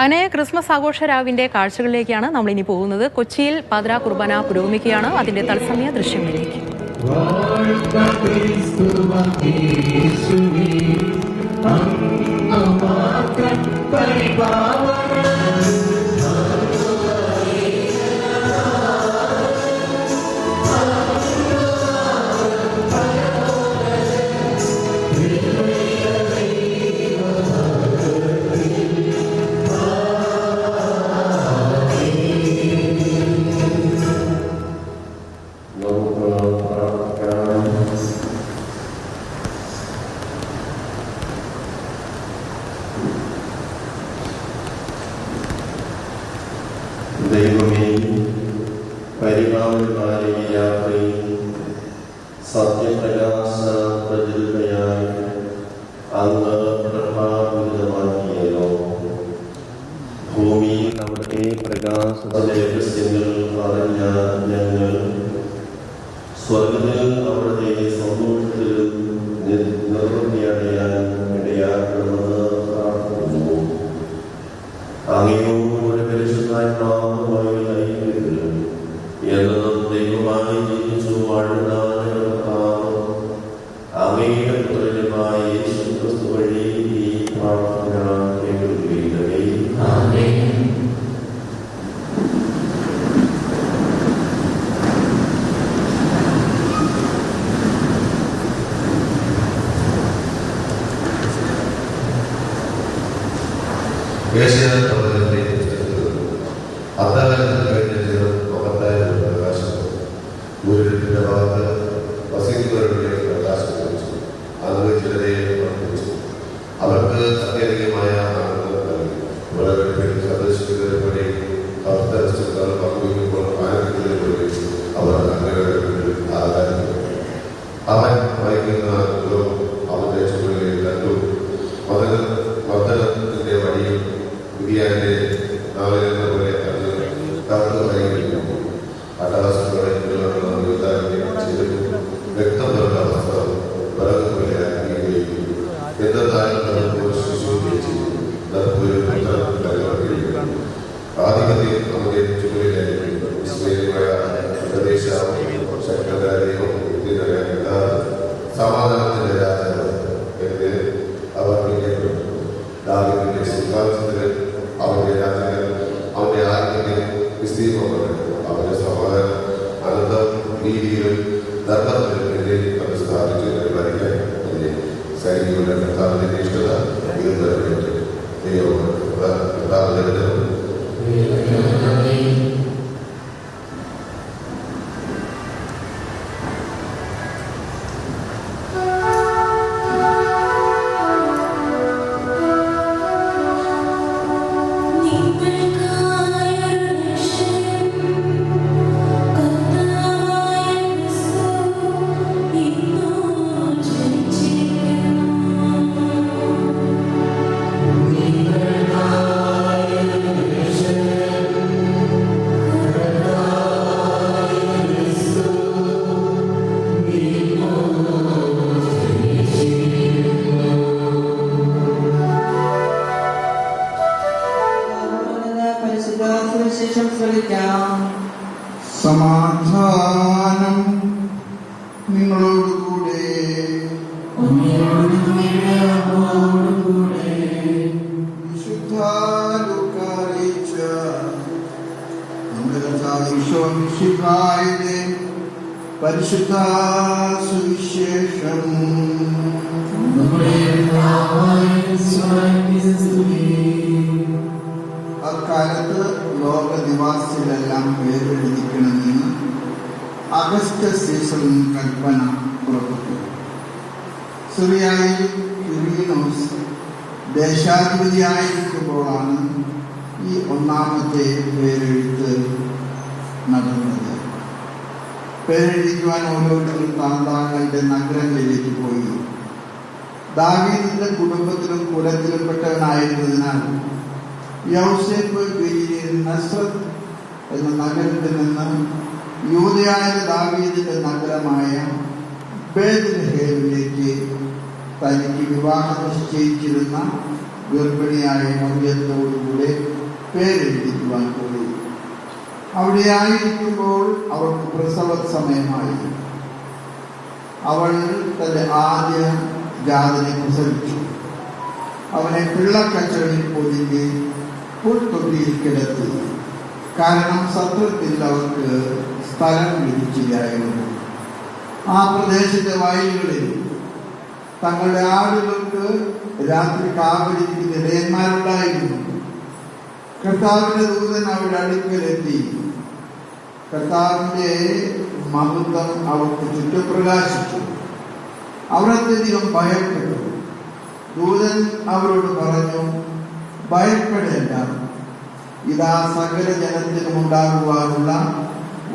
അങ്ങനെ ക്രിസ്മസ് ആഘോഷ രാവിന്റെ കാഴ്ചകളിലേക്കാണ് നമ്മൾ ഇനി പോകുന്നത്. കൊച്ചിയിൽ പാതിര കുർബാന പുരോഗമിക്കുകയാണ്. അതിന്റെ തത്സമയ ദൃശ്യങ്ങളിലേക്ക്. നമുക്ക് ദൈവമേ പരിപാലനമായ ഈ യാത്രയിൽ സത്യപ്രകാശ പ്രചരിതയായി അങ്ങ് പ്രഭാവിതമാക്കിയല്ലോ ഭൂമിയിൽ അവിടുത്തെ പ്രകാശത്തിന്റെ രഹസ്യങ്ങൾ അറിഞ്ഞ ഞങ്ങൾ സ്വർഗത്തിൽ അവിടുത്തെ സന്തോഷത്തിലും ഏഷ്യാനെറ്റ് പ്രവചനത്തെ അന്താകാലത്തിൽ കഴിഞ്ഞ ജീവിതം മഹത്തായ പ്രകാശം ഗുരുവിന്റെ വിധിയാന്റെ നാളിലെന്ന പോലെ അത് തകർത്ത് വരികയും അട്ടഹാസത്തോടെ ചെയ്തു വ്യക്തം തുറന്ന വസ്ത്രം വിറക് പോലെ ആക്കുകയും എന്തെന്നാലും നമുക്ക് ശുശ്രൂഷ ചെയ്തു ആധിപത്യം നമ്മുടെ ചുമലിലായിരിക്കും സുവിശേഷം ശ്രമിക്കാം സമാധാനം നിങ്ങളോടുകൂടെ. പരിശുദ്ധ സുവിശേഷം അക്കാലത്ത് ലോകനിവാസികളെല്ലാം പേരെഴുതിക്കണമെന്ന് അഗസ്റ്റ് സീസണിൽ കൽപ്പന പുറപ്പെട്ടു. സിറിയായിൽ ക്വിറീനോസ് ദേശാധിപതിയായിരിക്കുമ്പോഴാണ് ഈ ഒന്നാമത്തെ പേരെഴുത്ത് നടന്നത്. പേരെഴുതിക്കുവാൻ ഓരോരുത്തരും താന്താങ്ങളുടെ നഗരങ്ങളിലേക്ക് പോയി. ദാവീദിന്റെ കുടുംബത്തിലും കുലത്തിലും പെട്ടവനായിരുന്നതിനാൽ യൗസേപ്പ് നസ്രത്ത് എന്ന നഗരത്തിൽ നിന്ന് യൂതയായ ദാവീദിന്റെ നഗരമായ ബേദ്ലഹേമിലേക്ക് തനിക്ക് വിവാഹം നിശ്ചയിച്ചിരുന്ന ഗർഭിണിയായ മൗര്യത്തോടുകൂടെ പേരെഴുതിക്കുവാൻ പോയി. അവിടെ ആയിരിക്കുമ്പോൾ അവൾക്ക് പ്രസവ സമയമായി. അവൾ തന്റെ ആദ്യ ജാതനെ പ്രസവിച്ചു. അവനെ പിള്ളക്കച്ചവടിൽ പൊതിഞ്ഞ് കിടത്തി കാരണം സത്രത്തിൽ അവർക്ക് സ്ഥലം ലഭിച്ചില്ലായിരുന്നു. ആ പ്രദേശത്തെ വയലുകളിൽ തങ്ങളുടെ ആടുകൾക്ക് രാത്രി കാവലിരിക്കുന്ന ഇടയന്മാരുണ്ടായിരുന്നു കർത്താവിന്റെ ദൂതൻ അവരുടെ അടുക്കലെത്തി. കർത്താവിന്റെ മഹത്വം അവർക്ക് ചുറ്റും പ്രകാശിച്ചു അവർ അത്യധികം ഭയപ്പെട്ടു. ദൂതൻ അവരോട് പറഞ്ഞു ഭയപ്പെടേണ്ട. ഇതാ സകല ജനത്തിനും ഉണ്ടാകുവാനുള്ള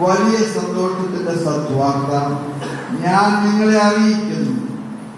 വലിയ സന്തോഷത്തിന്റെ സത്വാർത്ത ഞാൻ നിങ്ങളെ അറിയിക്കുന്നു.